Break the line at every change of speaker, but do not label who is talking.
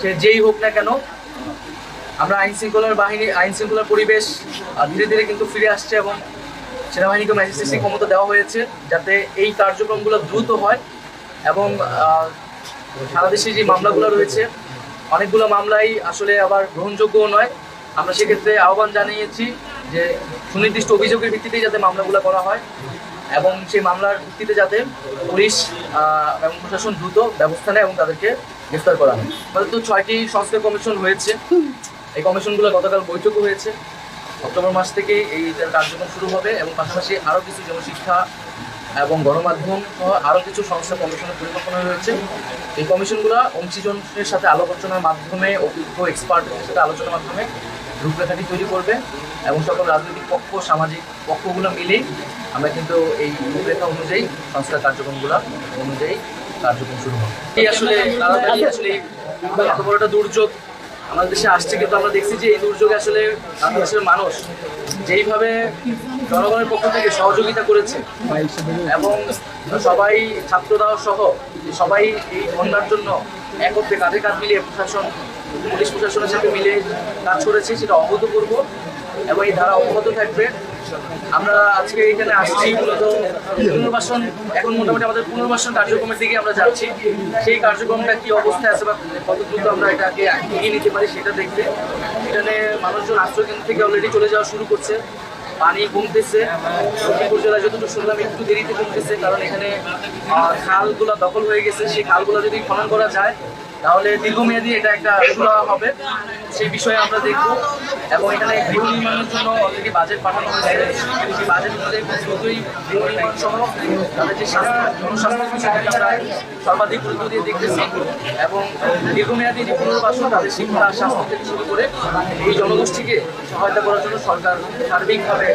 সে যেই হোক না কেন আমরা আইন শৃঙ্খলার বাহিনী আইন শৃঙ্খলার পরিবেশ ধীরে ধীরে কিন্তু ফিরে আসছে এবং সেনাবাহিনীকে ম্যাজিস্ট্রেসি ক্ষমতা দেওয়া হয়েছে যাতে এই কার্যক্রমগুলো দ্রুত হয় এবং আহ, সারা দেশে যে মামলাগুলো রয়েছে অনেকগুলো মামলাই আসলে আবার গ্রহণযোগ্যও নয়। আমরা সেক্ষেত্রে আহ্বান জানিয়েছি যে সুনির্দিষ্ট অভিযোগের ভিত্তিতেই যাতে মামলাগুলো করা হয় এবং সেই মামলার ভিত্তিতে যাতে পুলিশ এবং প্রশাসন দ্রুত ব্যবস্থা নেয় এবং তাদেরকে গ্রেফতার করা হয়। তো ছয়টি সংস্কার কমিশন হয়েছে। এই কমিশনগুলো গতকাল বৈঠকও হয়েছে। অক্টোবর মাস থেকে এই কার্যক্রম শুরু হবে এবং পাশাপাশি আরও কিছু যেমন শিক্ষা এবং গণমাধ্যম সহ আরও কিছু সংস্থা কমিশনের পরিকল্পনা রয়েছে। এই কমিশনগুলো অংশীজনের সাথে আলোচনার মাধ্যমে, অভিজ্ঞ এক্সপার্টদের সাথে আলোচনার মাধ্যমে রূপরেখাটি তৈরি করবে এবং সকল রাজনৈতিক পক্ষ, সামাজিক পক্ষগুলো মিলেই আমরা কিন্তু এই রূপরেখা অনুযায়ী সংস্কার কার্যক্রমগুলো অনুযায়ী কার্যক্রম শুরু হবে। এই আসলে তাড়াতাড়ি আসলে এত বড় একটা দুর্যোগ। আমাদের দেশে আসছে কিন্তু আমরা দেখছি যে এই দুর্যোগে আসলে বাংলাদেশের মানুষ যেইভাবে জনগণের পক্ষ থেকে সহযোগিতা করেছে এবং সবাই ছাত্ররাও সহ সবাই এই বন্যার জন্য একত্রে কাঁধে কাঁধ মিলিয়ে প্রশাসন, পুলিশ প্রশাসনের সাথে মিলে কাজ করেছে, সেটা অভূতপূর্ব এবং এই ধারা অব্যাহত থাকবে। আমরা আজকে এখানে আসছি মূলত পুনর্বাসন। এখন মোটামুটি আমাদের পুনর্বাসন কার্যক্রমের দিকে আমরা যাচ্ছি। সেই কার্যক্রমটা কি অবস্থায় আছে বা কত দ্রুত আমরা এটাকে এগিয়ে নিতে পারি সেটা দেখতে। এখানে মানুষজন আশ্রয়কেন্দ্র থেকে অলরেডি চলে যাওয়া শুরু করছে। পানি কমতেছে। লক্ষ্মীপুর জেলায় যতটুকু শুনলাম, একটু দেরিতে কমতেছে কারণ এখানে খালগুলো দখল হয়ে গেছে। সেই খালগুলো যদি খনন করা যায় তাহলে দীর্ঘমেয়াদী এটা একটা সুরা হবে। সেই বিষয়ে আমরা দেখব। এবং এখানে গৃহ নির্মাণের জন্য অলরেডি বাজেট পাঠানো হয়েছে। সেই বাজেট অনুযায়ী দ্রুতই গৃহ নির্মাণ সহ তাদের যে স্বাস্থ্য, জনস্বাস্থ্য সর্বাধিক গুরুত্ব দিয়ে দেখতেছি। এবং দীর্ঘমেয়াদী যে পুনর্বাসন তাদের শিক্ষা, স্বাস্থ্য থেকে শুরু করে এই জনগোষ্ঠীকে সহায়তা করার জন্য সরকার সার্বিকভাবে